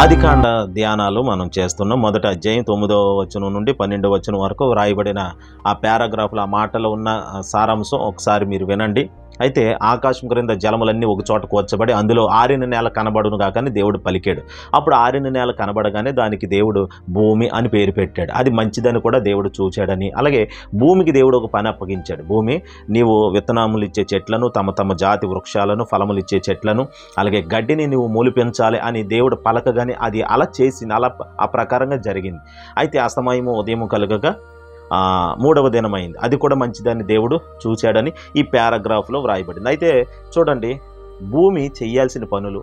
ఆదికాండ ధ్యానాలు మనం చేస్తున్నాం. మొదట అధ్యాయం తొమ్మిదవ వచనం నుండి పన్నెండవ వచనం వరకు వ్రాయబడిన ఆ పారాగ్రాఫ్లు ఆ మాటలో ఉన్న సారాంశం ఒకసారి మీరు వినండి. అయితే ఆకాశం క్రింద జలములన్నీ ఒక చోట కూర్చబడి అందులో ఆరిన నేల కనబడును కాకని దేవుడు పలికాడు. అప్పుడు ఆరిన నేల కనబడగానే దానికి దేవుడు భూమి అని పేరు పెట్టాడు. అది మంచిదని కూడా దేవుడు చూచాడని. అలాగే భూమికి దేవుడు ఒక పని అప్పగించాడు. భూమి నీవు విత్తనాములు ఇచ్చే చెట్లను తమ తమ జాతి వృక్షాలను ఫలములు ఇచ్చే చెట్లను అలాగే గడ్డిని నీవు మూలిపించాలి అని దేవుడు పలకగానే అది అలా చేసింది అలా ఆ ప్రకారంగా జరిగింది. అయితే అస్తమయము ఉదయం కలగగా మూడవ దినమైంది. అది కూడా మంచిదని దేవుడు చూశాడని ఈ పారాగ్రాఫ్లో వ్రాయబడింది. అయితే చూడండి భూమి చేయాల్సిన పనులు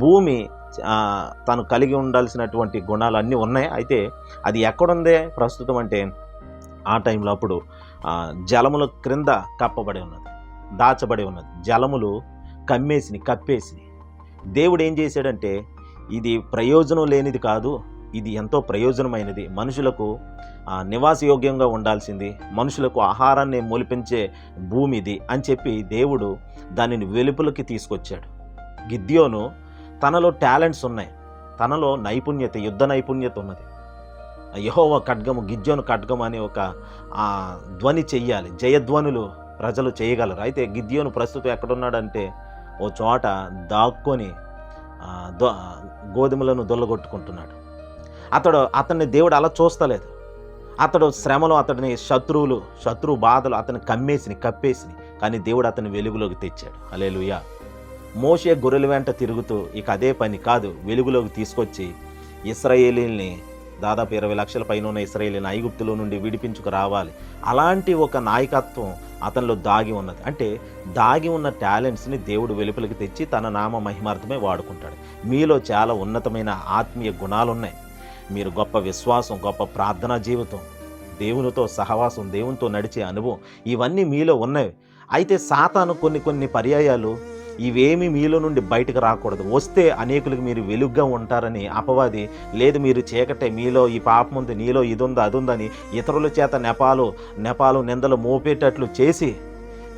భూమి తను కలిగి ఉండాల్సినటువంటి గుణాలు అన్నీ ఉన్నాయి. అయితే అది ఎక్కడుందే? ప్రస్తుతం అంటే ఆ టైంలో అప్పుడు జలముల క్రింద కప్పబడి ఉన్నది దాచబడి ఉన్నది. జలములు కమ్మేసిని కప్పేసి దేవుడు ఏం చేశాడంటే ఇది ప్రయోజనం లేనిది కాదు ఇది ఎంతో ప్రయోజనమైనది. మనుషులకు నివాసయోగ్యంగా ఉండాల్సింది. మనుషులకు ఆహారాన్ని మూలిపించే భూమి ఇది అని చెప్పి దేవుడు దానిని వెలుపులకి తీసుకొచ్చాడు. గిద్యోను తనలో టాలెంట్స్ ఉన్నాయి. తనలో నైపుణ్యత యుద్ధ నైపుణ్యత ఉన్నది. యహోవ ఖడ్గము గిద్యోను ఖడ్గము అనే ఒక ధ్వని చెయ్యాలి. జయధ్వనులు ప్రజలు చేయగలరు. అయితే గిద్యోను ప్రస్తుతం ఎక్కడున్నాడంటే ఓ చోట దాక్కొని గోధుమలను దొల్లగొట్టుకుంటున్నాడు. అతడు అతన్ని దేవుడు అలా చూస్తలేదు. అతడు శ్రమలో అతడిని శత్రువులు శత్రువు బాధలు అతని కమ్మేసిని కప్పేసిని. కానీ దేవుడు అతని వెలుగులోకి తెచ్చాడు. అలేలుయా మోషే గొర్రెల వెంట తిరుగుతూ ఇక అదే పని కాదు వెలుగులోకి తీసుకొచ్చి ఇస్రాయేలీల్ని దాదాపు ఇరవై లక్షల పైన ఉన్న ఇస్రాయేలీని ఐగుప్తులో నుండి విడిపించుకు రావాలి. అలాంటి ఒక నాయకత్వం అతనిలో దాగి ఉన్నది. అంటే దాగి ఉన్న టాలెంట్స్ని దేవుడు వెలుపలికి తెచ్చి తన నామ మహిమార్థమే వాడుకుంటాడు. మీలో చాలా ఉన్నతమైన ఆత్మీయ గుణాలు ఉన్నాయి మీరు గొప్ప విశ్వాసం గొప్ప ప్రార్థనా జీవితం దేవునితో సహవాసం దేవునితో నడిచే అనుభవం ఇవన్నీ మీలో ఉన్నాయి అయితే సాతాను కొన్ని కొన్ని పర్యాయాలు ఇవేమి మీలో నుండి బయటకు రాకూడదు. వస్తే అనేకులకు మీరు వెలుగ్గా ఉంటారని అపవాది లేదు మీరు చీకటే మీలో ఈ పాపం ఉంది నీలో ఇది ఉందా అది ఉందని ఇతరుల చేత నెపాలు నెపాలు నిందలు మోపేటట్లు చేసి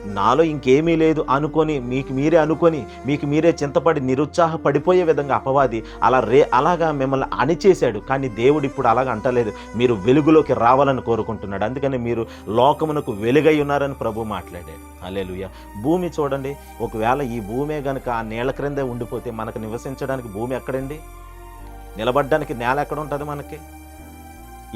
నాలో ఇంకేమీ లేదు అనుకొని మీకు మీరే అనుకొని మీకు మీరే చింతపడి నిరుత్సాహపడిపోయే విధంగా అపవాది అలా రే అలాగా మిమ్మల్ని అణిచేశాడు. కానీ దేవుడు ఇప్పుడు అలాగ అంటలేదు. మీరు వెలుగులోకి రావాలని కోరుకుంటున్నాడు. అందుకని మీరు లోకమునకు వెలుగై ఉన్నారని ప్రభు మాట్లాడాడు. అలేలుయ భూమి చూడండి. ఒకవేళ ఈ భూమే గనుక ఆ నీళ్ళ క్రిందే ఉండిపోతే మనకు నివసించడానికి భూమి ఎక్కడండి? నిలబడడానికి నేల ఎక్కడ ఉంటుంది మనకి?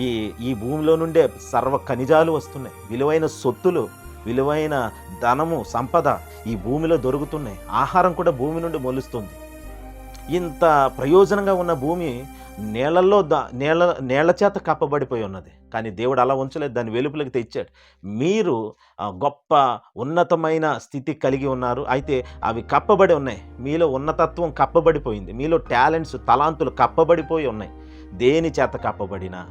ఈ ఈ భూమిలో నుండే సర్వ ఖనిజాలు వస్తున్నాయి. విలువైన సొత్తులు విలువైన ధనము సంపద ఈ భూమిలో దొరుకుతున్నాయి. ఆహారం కూడా భూమి నుండి మొలుస్తుంది. ఇంత ప్రయోజనంగా ఉన్న భూమి నేలల్లో దా నేల నేల చేత కప్పబడిపోయి ఉన్నది. కానీ దేవుడు అలా ఉంచలేదు. దాన్ని వెలుపులకు తెచ్చాడు. మీరు గొప్ప ఉన్నతమైన స్థితి కలిగి ఉన్నారు. అయితే అవి కప్పబడి ఉన్నాయి. మీలో ఉన్నతత్వం కప్పబడిపోయింది. మీలో టాలెంట్స్ తలాంతులు కప్పబడిపోయి ఉన్నాయి. దేని చేత కప్పబడినా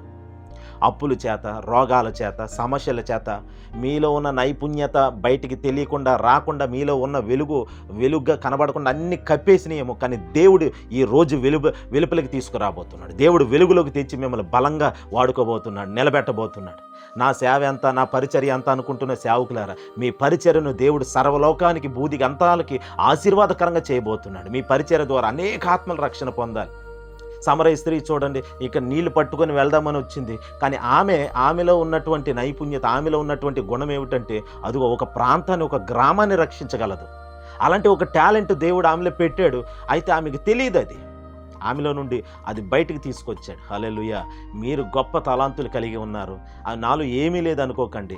అప్పుల చేత రోగాల చేత సమస్యల చేత మీలో ఉన్న నైపుణ్యత బయటికి తెలియకుండా రాకుండా మీలో ఉన్న వెలుగు వెలుగుగా కనబడకుండా అన్ని కప్పేసినాయేమో. కానీ దేవుడు ఈ రోజు వెలుగు వెలుపలికి తీసుకురాబోతున్నాడు. దేవుడు వెలుగులోకి తెచ్చి మిమ్మల్ని బలంగా వాడుకోబోతున్నాడు నిలబెట్టబోతున్నాడు. నా సేవ ఎంత నా పరిచర్య ఎంత అనుకుంటున్న సేవకులారా మీ పరిచర్యను దేవుడు సర్వలోకానికి బూది గంతాలకి ఆశీర్వాదకరంగా చేయబోతున్నాడు. మీ పరిచర్య ద్వారా అనేక ఆత్మల రక్షణ పొందాలి. సమరయ స్త్రీ చూడండి ఇక నీళ్ళు పట్టుకొని వెళ్దామని వచ్చింది. కానీ ఆమె ఆమెలో ఉన్నటువంటి నైపుణ్యత ఆమెలో ఉన్నటువంటి గుణం ఏమిటంటే అది ఒక ప్రాంతాన్ని ఒక గ్రామాన్ని రక్షించగలదు. అలాంటి ఒక టాలెంట్ దేవుడు ఆమెలో పెట్టాడు. అయితే ఆమెకు తెలియదు అది. ఆమెలో నుండి అది బయటికి తీసుకొచ్చాడు. హలెలుయ మీరు గొప్ప తలాంతులు కలిగి ఉన్నారు. అది నాలో ఏమీ లేదనుకోకండి.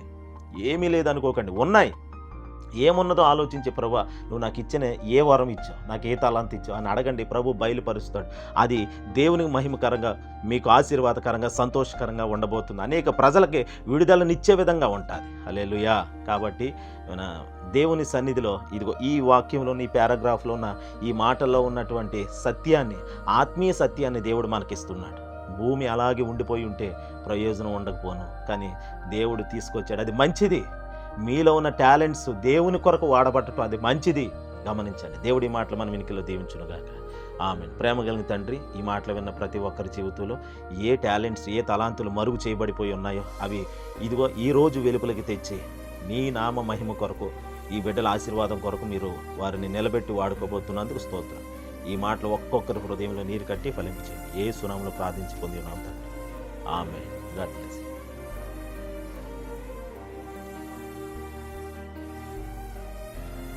ఏమీ లేదనుకోకండి. ఉన్నాయి. ఏమున్నదో ఆలోచించే ప్రభు నువ్వు నాకు ఇచ్చిన ఏ వరం ఇచ్చావు? నాకు ఏ తలాంత ఇచ్చావు? అని అడగండి. ప్రభు బయలుపరుస్తాడు. అది దేవునికి మహిమకరంగా మీకు ఆశీర్వాదకరంగా సంతోషకరంగా ఉండబోతుంది. అనేక ప్రజలకి విడుదలనిచ్చే విధంగా ఉంటుంది. అలేలుయా కాబట్టి మన దేవుని సన్నిధిలో ఇదిగో ఈ వాక్యంలో ఈ పారాగ్రాఫ్లో ఉన్న ఈ మాటల్లో ఉన్నటువంటి సత్యాన్ని ఆత్మీయ సత్యాన్ని దేవుడు మనకిస్తున్నాడు. భూమి అలాగే ఉండిపోయి ఉంటే ప్రయోజనం ఉండకపోను. కానీ దేవుడు తీసుకొచ్చాడు. అది మంచిది. మీలో ఉన్న టాలెంట్స్ దేవుని కొరకు వాడబట్టడం అది మంచిది. గమనించండి. దేవుడి మాటలు మనం వెనుకలో దీవించునుగాక. ఆమె ప్రేమ కలిగిన తండ్రి ఈ మాటలు విన్న ప్రతి ఒక్కరి జీవితంలో ఏ టాలెంట్స్ ఏ తలాంతులు మరుగు చేయబడిపోయి ఉన్నాయో అవి ఇదిగో ఈ రోజు వెలుపలికి తెచ్చి నీ నామ మహిమ కొరకు ఈ బిడ్డల ఆశీర్వాదం కొరకు మీరు వారిని నిలబెట్టి వాడుకోబోతున్నందుకు స్తోత్రం. ఈ మాటలు ఒక్కొక్కరి హృదయంలో నీరు కట్టి ఫలింపచేయండి. ఏ సునాములు ప్రార్థించి పొంది ఉన్నాం తండ్రి. ఆమె గాడ్ బ్లెస్